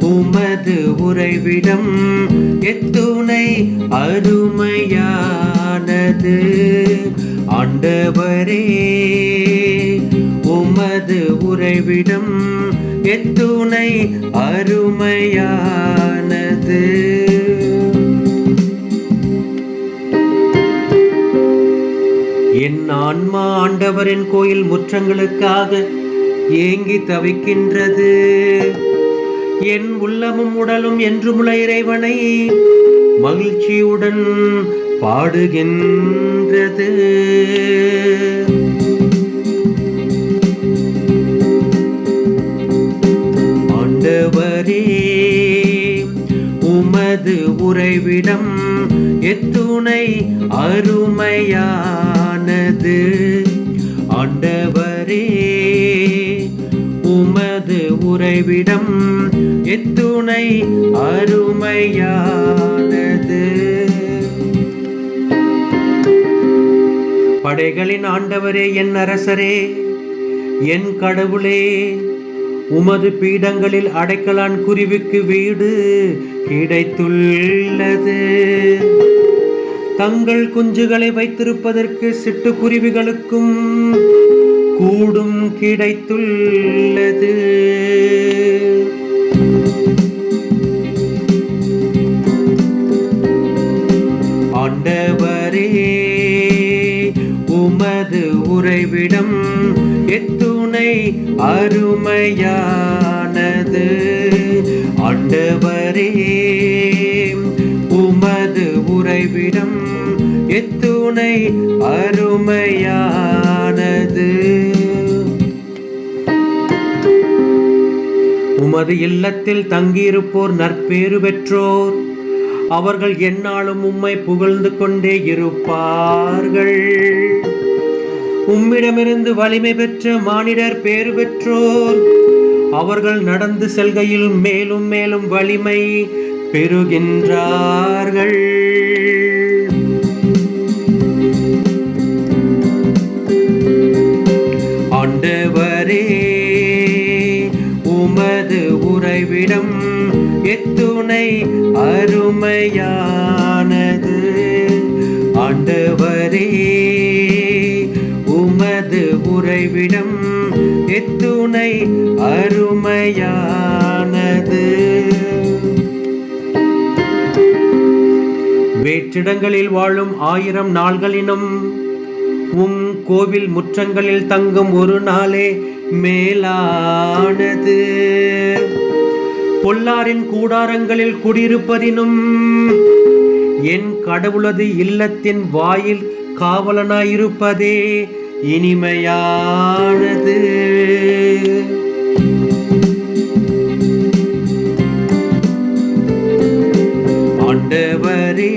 உமது உறைவிடம் எத்துணை அருமையானது. ஆண்டவரே உமது உறைவிடம் எத்துணை அருமையானது. என் ஆன்மா ஆண்டவரின் கோயில் முற்றங்களுக்காக ஏங்கி தவிக்கின்றது. என் உள்ளமும் உடலும் என்று என்றுமுள்ள இறைவனை மகிழ்ச்சியுடன் பாடுகின்றது. ஆண்டவரே உமது உறைவிடம் எத்துணை அருமையானது. விடம் எத்துணை அருமையானது. படைகளின் ஆண்டவரே என் அரசரே என் கடவுளே உமது பீடங்களில் அடைக்கலான் குருவிக்கு வீடு கிடைத்துள்ளது. தங்கள் குஞ்சுகளை வைத்திருப்பதற்கு சிட்டுக்குருவிகளுக்கும் கூடும் கிடைத்துள்ளது. ஆண்டவரே உமது உறைவிடம் எத்துணை அருமையானது. ஆண்டவரே உமது உறைவிடம் எத்துணை அருமையானது. உமது இல்லத்தில் தங்கியிருப்போர் நற்பேறு பெற்றோர். அவர்கள் எந்நாளும் உம்மை புகழ்ந்து கொண்டே இருப்பார்கள். உம்மிடமிருந்து வலிமை பெற்ற மானிடர் பேறு பெற்றோர். அவர்கள் நடந்து செல்கையில் மேலும் மேலும் வலிமை பெறுகின்றார்கள். ஆண்டவரே உமது உறைவிடம் எத்துணை அருமையானது. ஆண்டவரே உமது உறைவிடம் எத்துணை அருமையானது. வேற்றிடங்களில் வாழும் ஆயிரம் நாள்களினும் உம் கோவில் முற்றங்களில் தங்கும் ஒரு நாளே மேலானது. பொல்லாரின் கூடாரங்களில் குடியிருப்பதினும் என் கடவுளது இல்லத்தின் வாயில் காவலனாயிருப்பதே இனிமையானது. ஆண்டவரே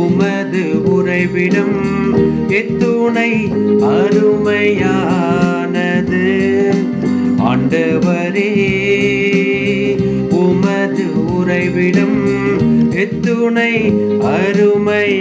உமது உறைவிடம் எத்துணை அருமையா துணை அருமையானது.